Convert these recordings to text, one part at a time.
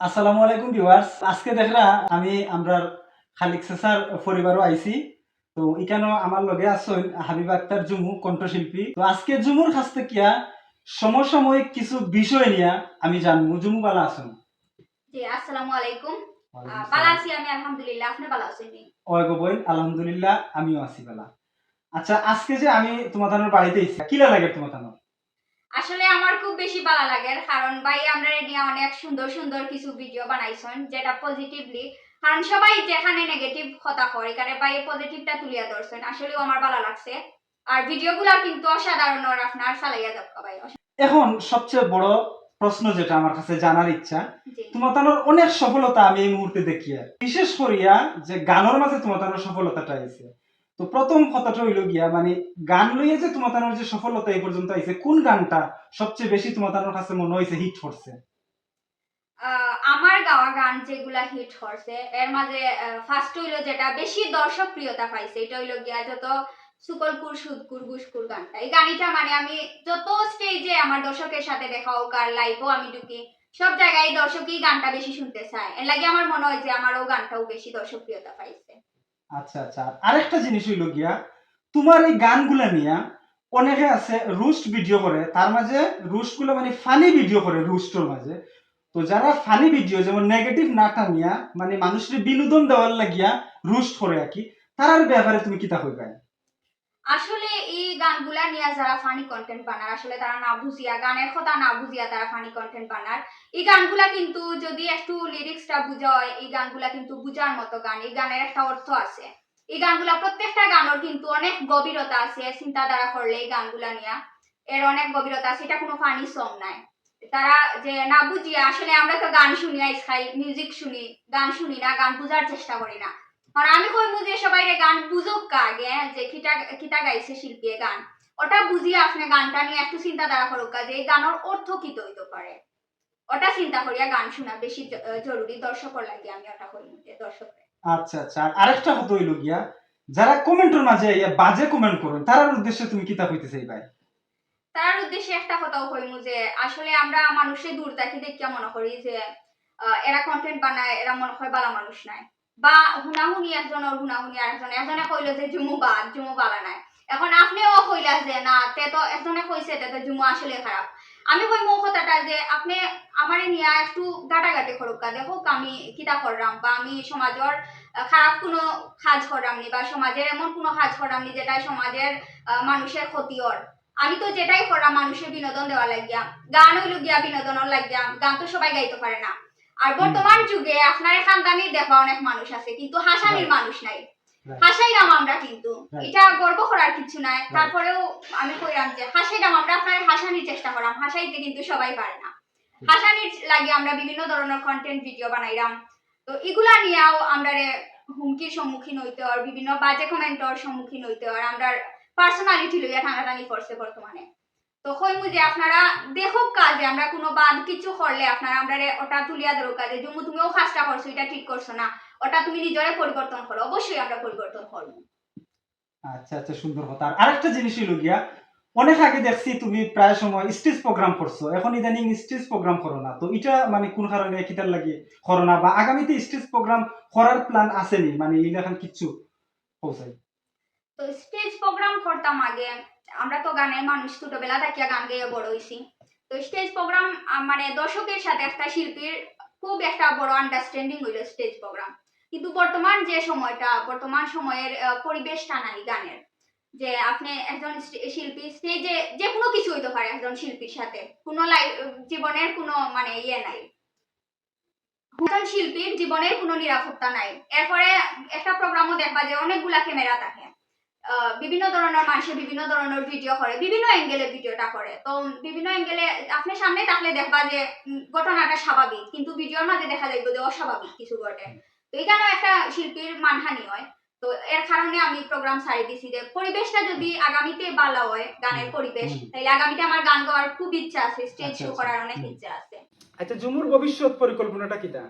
আসসালামু আলাইকুম ভিউয়ার্স। আজকে দেখরা আমি আমরার খালিক সেসার পরিবারও আইছি। তো এখানেও আমার লগে আছেন হাবিব আক্তার জুমু কণ্ঠশিল্পী। তো আজকে জুমুর কাছ থেকে সমসাময়িক কিছু বিষয় নিয়ে আমি জানব। জুমু বালা আছেন? জি আসসালামু আলাইকুম। ভালো আছি আমি আলহামদুলিল্লাহ। আপনি ভালো আছেন? নি? ওয়াগো বইন আলহামদুলিল্লাহ আমিও আছি বালা আচ্ছা আজকে যে আমি তোমাদের বাড়িতে এসেছি কিলা লাগে তোমাদের? আসলে আমার খুব বেশি ভালো লাগে কারণ ভাই আমরা নিয়ে অনেক সুন্দর সুন্দর কিছু ভিডিও বানাইছেন যেটা পজিটিভলি কারণ সবাই যেখানে নেগেটিভ কথা হয় এখানে ভাই পজিটিভটা তুলিয়া ধরছেন আসলেও আমার ভালো লাগছে। আর ভিডিওগুলো কিন্তু অসাধারণ আর আপনার চালাইয়া যাক ভাই এখন সবচেয়ে বড় প্রশ্ন যেটা আমার কাছে জানার ইচ্ছা জি। তোমাদের অনেক সফলতা আমি এই মুহূর্তে দেখি বিশেষ করিয়া যে গানের মাঝে তোমাদের সফলতাটা আইছে তো প্রথম কথাটা হইল গিয়া মানে গান লইয়া যে তোমাদের যে সফলতা এই পর্যন্ত আইছে, কোন গানটা সবচেয়ে বেশি তোমাদের কাছে মনে হয়েছে হিট করছে? আমার গাওয়া গান যেগুলা হিট হচ্ছে এর মাঝে ফার্স্ট হইল যেটা বেশি দর্শক প্রিয়তা পাইছে, এটা হইল গিয়া যত সুকলপুর সুদকুর, গুসকুর গানটা। এই গানটা মানে আমি যত স্টেজে আমার দর্শকের সাথে দেখা হোক আর লাইভও আমি ঢুকি, সব জায়গায় দর্শকই গানটা বেশি শুনতে চায়। এর লাগে আমার মনে হয় যে আমারও গানটাও বেশি দর্শক প্রিয়তা পাইছে। আচ্ছা আচ্ছা। আরেকটা জিনিস হইল গিয়া, তোমার এই গানগুলা নিয়া অনেকে আছে রুস্ট ভিডিও করে, তার মাঝে রুস্টগুলো মানে ফানি ভিডিও করে রুস্টর মাঝে। তো যারা ফানি ভিডিও, যেমন নেগেটিভ নাটা নিয়া মানে মানুষের বিনোদন দেওয়ার লাগিয়া রুস্ট করে আর কি তার ব্যাপারে তুমি কিতা হইবে আসলে এই গানগুলা নিয়ে যারা ফানি কন্টেন্ট বানার, আসলে তারা না বুঝিয়া, গানের কথা না বুঝিয়া তারা ফানি কন্টেন্ট বানার। এই গানগুলা কিন্তু যদি একটু লিরিক্সটা বুঝা হয় এই গানগুলা কিন্তু বুঝার মতো গান, এই গানের একটা অর্থ আছে। এই গানগুলা প্রত্যেকটা গানের কিন্তু অনেক গভীরতা আছে, চিন্তাধারা করলে এই গানগুলা নিয়ে। এর অনেক গভীরতা আছে, এটা কোনো ফানি সং নাই। তারা যে না বুঝিয়া, আসলে আমরা তো গান শুনি আইসখাই মিউজিক শুনি, গান শুনি না, গান বুঝার চেষ্টা করি না। আর আমি কইমু যে সবাই গান বুঝুক কা আগে যে কিটা কিটা গাইছে শিল্পী গান। ওটা বুঝিয়ে আপনি গানটা নিয়ে একটু চিন্তাধারা করুক কা যে এই গানের অর্থ কি তৈতে পারে ওটা চিন্তা করিয়া গান শোনা বেশি জরুরি দর্শকর লাগে আমি ওটা কইমু যে দর্শক আচ্ছা আচ্ছা আর আরেকটা কথা হইল গিয়া যারা কমেন্টের মাঝে ইয়া বাজে কমেন্ট করেন তার উদ্দেশ্যে তুমি কিতা কইতে চাইবা তার উদ্দেশ্যে একটা কথাও কইমু যে আসলে আমরা মানুষের দূর থাকি দেখিয়া মনে করি যে এরা কন্টেন্ট বানায় এরা মনে হয় বালা মানুষ নাই। বা হুনাহুনি একজন আর হুনাহুনি আর একজন একজনে কইলো যে জুমু বাদ জুমু বালা নাই এখন আপনিও কইলা যে, না তে তো একজনে কইছে তে তো জুমু আসলে খারাপ আমি কইমু কথাটা যে, আপনি আমারে নিয়ে একটু গাটাগাটি করুক কা দেখো আমি কিতা করলাম বা আমি সমাজের খারাপ কোনো কাজ করলামনি বা সমাজের এমন কোনো কাজ করলামনি যেটা সমাজের মানুষের ক্ষতির আমি তো যেটাই করা মানুষের বিনোদন দেওয়া লাগিয়া। গান হইল গিয়া বিনোদনের লাগিয়া। গান তো সবাই গাইতে পারে না আর বর্তমান যুগে আপনার খানদানির দেখা অনেক মানুষ আছে কিন্তু হাসানির মানুষ নাই. হাসাইরাম আমরা কিন্তু। এটা গর্ব করার কিছু নাই। তারপরেও আমি কইরাম যে হাসাইরাম আমরা আপনার হাসানির চেষ্টা করাম। হাসাইতে কিন্তু সবাই পারে না। হাসানির লাগে আমরা বিভিন্ন ধরনের কন্টেন্ট ভিডিও বানাইরাম। তো এগুলা নিয়েও আমরা হুমকির সম্মুখীন হইতে হয় বিভিন্ন বাজে কমেন্টর সম্মুখীন হইতে হয়। আমরা পার্সোনালিটি লইয়া টানাটানি করছে বর্তমানে। তো কইমু যে আপনারা দেখুক কাজে, আমরা কোনো বাদ কিছু করলে আপনারা আমরা ওটা তুলিয়া ধরো কাজে, জুমু তুমিও কাজটা করছ, এটা ঠিক করছ না, ওটা তুমি নিজরে পরিবর্তন করো, অবশ্যই আমরা পরিবর্তন করব। আচ্ছা আচ্ছা সুন্দর কথা। আর আরেকটা জিনিস হইল গিয়া, অনেক আগে দেখছি তুমি প্রায় সময় স্টেজ প্রোগ্রাম করছ, এখন ইদানিং স্টেজ প্রোগ্রাম করো না, তো এটা মানে কোন কারণে কিতার লাগে করো না, বা আগামীতে স্টেজ প্রোগ্রাম করার প্ল্যান আসেনি মানে এই এইরকম কিচ্ছু পৌঁছাই তো স্টেজ প্রোগ্রাম করতাম আগে। আমরা তো গানের মানুষ, ছোটবেলা থাকিয়া গান গেয়ে বড় হইছি। তো স্টেজ প্রোগ্রাম মানে দর্শকের সাথে একটা শিল্পীর খুব একটা বড় আন্ডারস্ট্যান্ডিং হইল স্টেজ প্রোগ্রাম কিন্তু বর্তমান যে সময়টা, বর্তমান সময়ের পরিবেশটা নাই গানের। যে আপনি একজন শিল্পী স্টেজে যে কোনো কিছু হইতে পারে একজন শিল্পীর সাথে। কোনো লাইফ জীবনের কোনো মানে ইয়ে নাই। একজন শিল্পীর জীবনের কোনো নিরাপত্তা নাই। এরপরে একটা প্রোগ্রামও দেখবা যে অনেকগুলা ক্যামেরা থাকে। বিভিন্ন ধরনের মানুষে বিভিন্ন ধরনের ভিডিও করে বিভিন্ন অ্যাঙ্গেলে ভিডিওটা করে। তো বিভিন্ন অ্যাঙ্গেলে আপনি সামনে থাকলে দেখবা যে ঘটনাটা স্বাভাবিক কিন্তু ভিডিওর মাঝে দেখা যাইব যে অস্বাভাবিক কিছু ঘটে। তো এখানেও একটা শিল্পীর মানহানি হয়। তো এর কারণে আমি প্রোগ্রাম ছাড়ি দিছি যে পরিবেশটা যদি আগামীতে ভালো হয় গানের পরিবেশ তাহলে আগামীতে আমার গান গাওয়ার খুব ইচ্ছা আছে স্টেজ আচ্ছা, শো আচ্ছা। করার অনেক ইচ্ছা আছে। আচ্ছা জুমুর ভবিষ্যৎ পরিকল্পনাটা কিটা?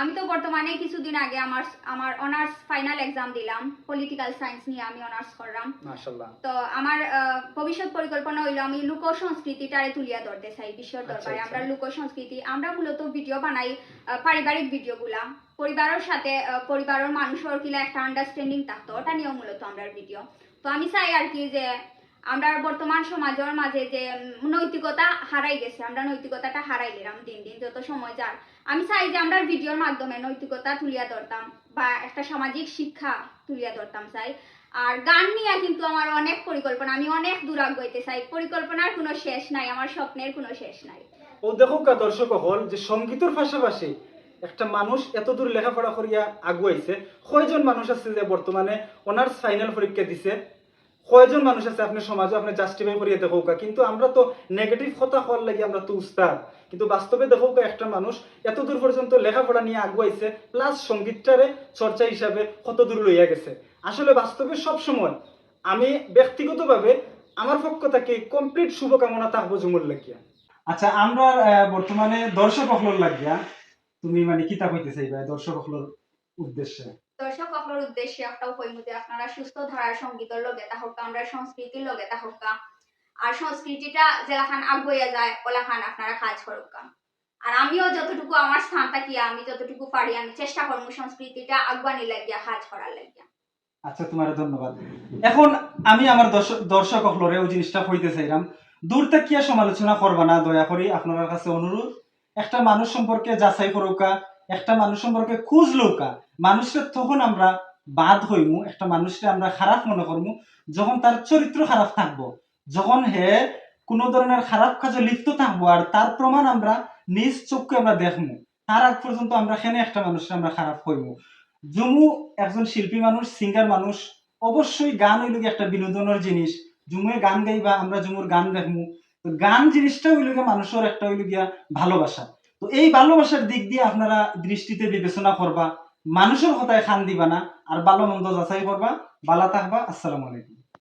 আমি তো বর্তমানে কিছুদিন আগে আমার আমার অনার্স ফাইনাল এক্সাম দিলাম। পলিটিক্যাল সায়েন্স নিয়ে আমি অনার্স করলাম। তো আমার ভবিষ্যৎ পরিকল্পনা হইল আমি লোক সংস্কৃতিটারে তুলিয়া ধরতে চাই বিশ্বের আচ্ছা, দরবারে। আচ্ছা। আমরা লোক সংস্কৃতি আমরা মূলত ভিডিও বানাই পারিবারিক ভিডিওগুলা পরিবারের সাথে পরিবারের মানুষের কিলা একটা আন্ডারস্ট্যান্ডিং থাকতো ওটা নিয়েও মূলত আমরা ভিডিও তো আমি চাই আর কি যে আমরা বর্তমান সমাজের মাঝে যে নৈতিকতা হারাই গেছে, আমরা নৈতিকতাটা হারাই দিলাম দিন দিন, যত সময় যার। আমি চাই যে আমরা ভিডিওর মাধ্যমে নৈতিকতা তুলিয়া ধরতাম বা একটা সামাজিক শিক্ষা তুলিয়া ধরতাম চাই। আর গান নিয়ে কিন্তু আমার অনেক পরিকল্পনা, আমি অনেক দূর আগাইতে চাই। পরিকল্পনার কোনো শেষ নাই, আমার স্বপ্নের কোনো শেষ নাই। ও দেখো কা দর্শক হল যে সঙ্গীতের পাশাপাশি একটা মানুষ এত দূর লেখাপড়া করিয়া আগুয়াইছে, কয়জন মানুষ আছে যে বর্তমানে অনার্স ফাইনাল পরীক্ষা দিছে কয়জন মানুষ আছে আপনি সমাজে? আপনি জাস্টিফাই করিয়া দেখো কা। কিন্তু আমরা তো নেগেটিভ কথা হওয়ার লাগি, আমরা তো উস্তাদ। কিন্তু বাস্তবে দেখো কা একটা মানুষ এত দূর পর্যন্ত লেখাপড়া নিয়ে আগুয়াইছে প্লাস সঙ্গীতটারে চর্চা হিসাবে কত দূর লইয়া গেছে। আসলে বাস্তবে সব সময় আমি ব্যক্তিগতভাবে আমার পক্ষ থেকে কমপ্লিট শুভকামনা থাকব জুমুর লাগিয়া। আচ্ছা আমরা বর্তমানে দর্শক অফলর লাগিয়া, তুমি মানে কিতাব হইতে চাইবা দর্শক অফলর উদ্দেশ্যে? দর্শক আপনার উদ্দেশ্যে একটা কইমু যে আপনারা সুস্থ ধারার সঙ্গীতের লগে তাহক আমরা সংস্কৃতির লগে তাহক আর সংস্কৃতিটা যেলাখান আগুয়া যায়, ওলাখান আপনারা কাজ করুক আর আমিও যতটুকু আমার স্থান থাকিয়া, আমি যতটুকু পারি, আমি চেষ্টা করব সংস্কৃতিটা আগুয়ানি লাগিয়া, কাজ করার লাগিয়া। আচ্ছা তোমার ধন্যবাদ। এখন আমি আমার দর্শক অফলরে ওই জিনিসটা হইতে চাইলাম। দূর থাকিয়া সমালোচনা করবা না, দয়া করি আপনার কাছে অনুরোধ। একটা মানুষ সম্পর্কে যাচাই করুকা একটা মানুষ সম্পর্কে খুঁজ লৌকা মানুষের তখন আমরা বাদ হইমু, একটা মানুষকে আমরা খারাপ মনে করমু, যখন তার চরিত্র খারাপ থাকব, যখন হে কোনো ধরনের খারাপ কাজে লিপ্ত থাকব, আর তার প্রমাণ আমরা নিজ চোখকে আমরা দেখমু, তার আগ পর্যন্ত আমরা সেনে একটা মানুষকে আমরা খারাপ হইমু। জুমু একজন শিল্পী মানুষ সিঙ্গার মানুষ, অবশ্যই গান হইল একটা বিনোদনের জিনিস জুমুয়ে গান গাইবা, আমরা জুমুর গান দেখমু, তো গান জিনিসটা হইল মানুষের একটা হইল গিয়া ভালোবাসা। তো এই ভালোবাসার দিক দিয়ে আপনারা দৃষ্টিতে বিবেচনা করবা, মানুষের কথায় খান দিবা না, আর ভালো মন্দ যাচাই করবা। বালা থাকবা আসসালামু আলাইকুম।